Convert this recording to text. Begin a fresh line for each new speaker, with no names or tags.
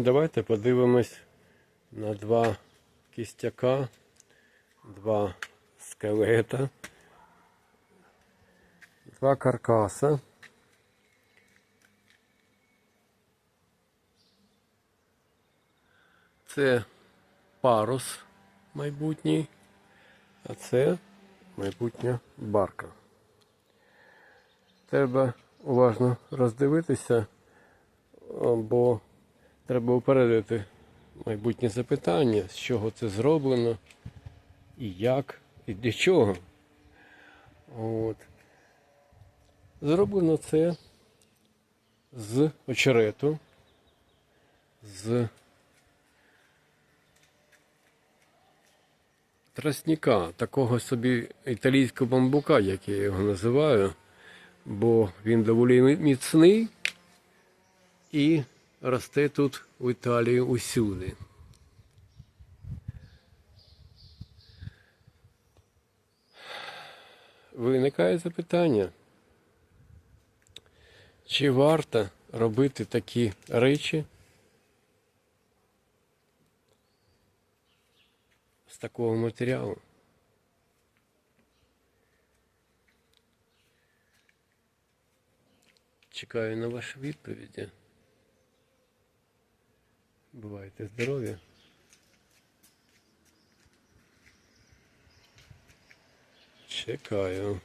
Давайте подивимось на два кістяка, два скелета, два каркаса. Це парус майбутній, а це майбутня барка. Треба уважно роздивитися, бо треба упередити майбутнє запитання, з чого це зроблено, і як, і для чого. От. Зроблено це з очерету, з тростника, такого собі італійського бамбука, як я його називаю, бо він доволі міцний і росте тут в Італії усюди. Виникає запитання, чи варто робити такі речі з такого матеріалу? Чекаю на ваші відповіді. Бувайте здорові. Чекаю.